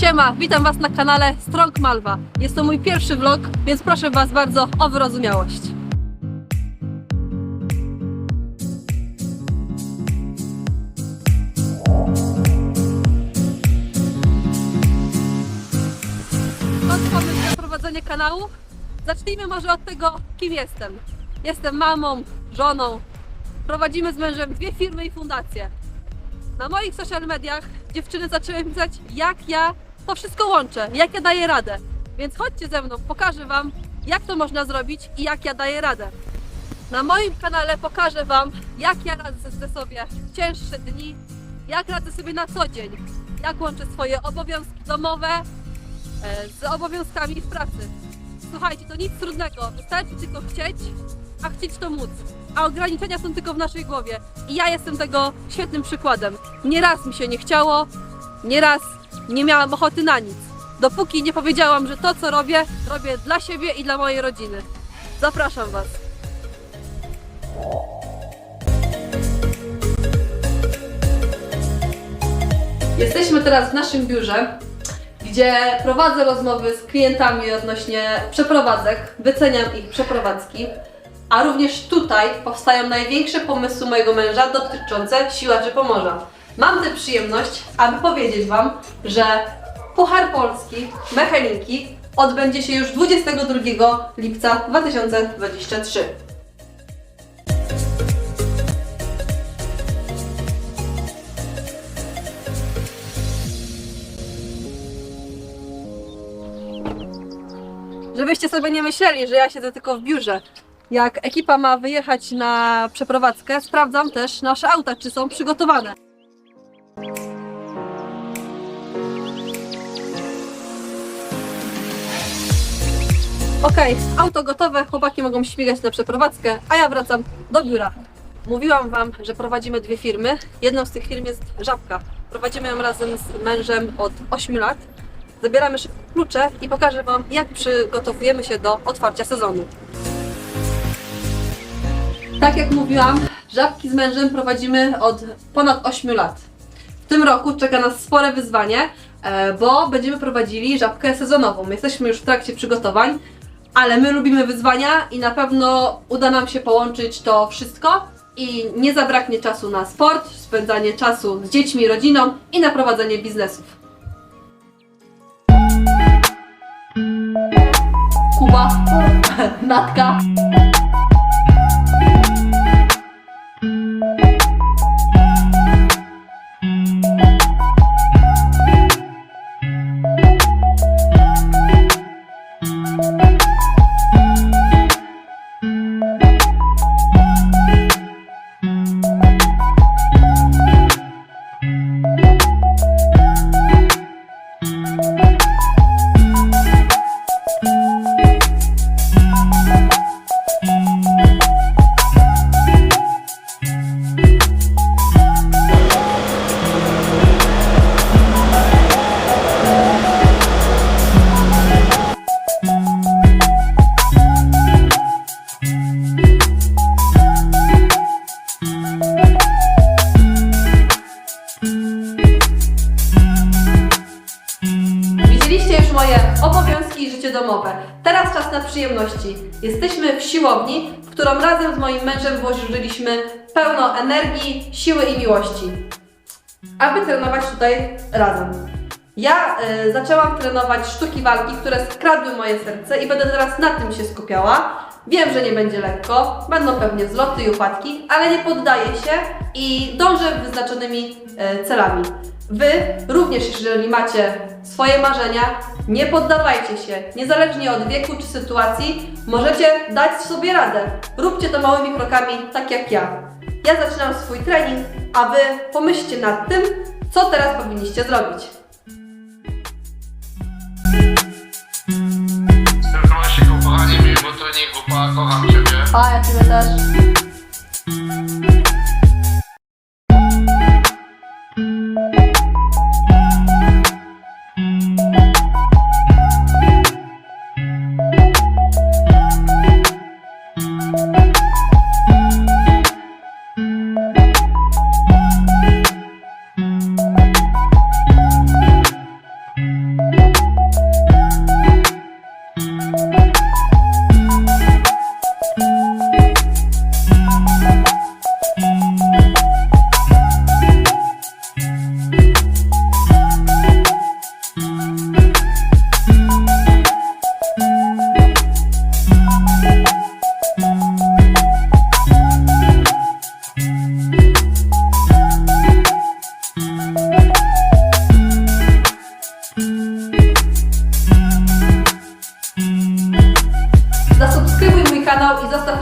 Siema, witam Was na kanale Strong Malwa. Jest to mój pierwszy vlog, więc proszę Was bardzo o wyrozumiałość. Skąd pomysł na prowadzenie kanału? Zacznijmy może od tego, kim jestem. Jestem mamą, żoną. Prowadzimy z mężem dwie firmy i fundacje. Na moich social mediach dziewczyny zaczęły pisać, jak ja to wszystko łączę, jak ja daję radę. Więc chodźcie ze mną, pokażę Wam, jak to można zrobić i jak ja daję radę. Na moim kanale pokażę Wam, jak ja radzę sobie w cięższe dni, jak radzę sobie na co dzień, jak łączę swoje obowiązki domowe e, z obowiązkami w pracy. Słuchajcie, to nic trudnego, wystarczy tylko chcieć, a chcieć to móc. A ograniczenia są tylko w naszej głowie. I ja jestem tego świetnym przykładem. Nieraz mi się nie chciało, nieraz nie miałam ochoty na nic. Dopóki nie powiedziałam, że to co robię, robię dla siebie i dla mojej rodziny. Zapraszam Was. Jesteśmy teraz w naszym biurze, gdzie prowadzę rozmowy z klientami odnośnie przeprowadzek, wyceniam ich przeprowadzki, a również tutaj powstają największe pomysły mojego męża dotyczące siłaczy Pomorza. Mam tę przyjemność, aby powiedzieć Wam, że Puchar Polski Mechaninki odbędzie się już 22 lipca 2023. Żebyście sobie nie myśleli, że ja siedzę tylko w biurze. Jak ekipa ma wyjechać na przeprowadzkę, sprawdzam też nasze auta, czy są przygotowane. Okej, auto gotowe, chłopaki mogą śmigać na przeprowadzkę, a ja wracam do biura. Mówiłam Wam, że prowadzimy dwie firmy. Jedną z tych firm jest Żabka. Prowadzimy ją razem z mężem od 8 lat. Zabieramy klucze i pokażę Wam, jak przygotowujemy się do otwarcia sezonu. Tak jak mówiłam, żabki z mężem prowadzimy od ponad 8 lat. W tym roku czeka nas spore wyzwanie, e, bo będziemy prowadzili żabkę sezonową. Jesteśmy już w trakcie przygotowań, ale my lubimy wyzwania i na pewno uda nam się połączyć to wszystko i nie zabraknie czasu na sport, spędzanie czasu z dziećmi, rodziną i na prowadzenie biznesów. Kuba, Natka. Obowiązki i życie domowe. Teraz czas na przyjemności. Jesteśmy w siłowni, w którą razem z moim mężem włożyliśmy pełno energii, siły i miłości, aby trenować tutaj razem. Ja y, zaczęłam trenować sztuki walki, które skradły moje serce i będę teraz na tym się skupiała. Wiem, że nie będzie lekko, będą pewnie wzloty i upadki, ale nie poddaję się i dążę wyznaczonymi y, celami. Wy również, jeżeli macie swoje marzenia, nie poddawajcie się. Niezależnie od wieku czy sytuacji, możecie dać sobie radę. Róbcie to małymi krokami, tak jak ja. Ja zaczynam swój trening, a Wy pomyślcie nad tym, co teraz powinniście zrobić. Kocham Ciebie. A, ja.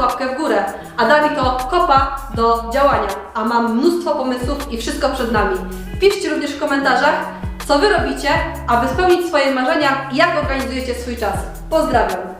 łapkę w górę. A da mi to kopa do działania, a mam mnóstwo pomysłów i wszystko przed nami. Piszcie również w komentarzach, co Wy robicie, aby spełnić swoje marzenia i jak organizujecie swój czas. Pozdrawiam!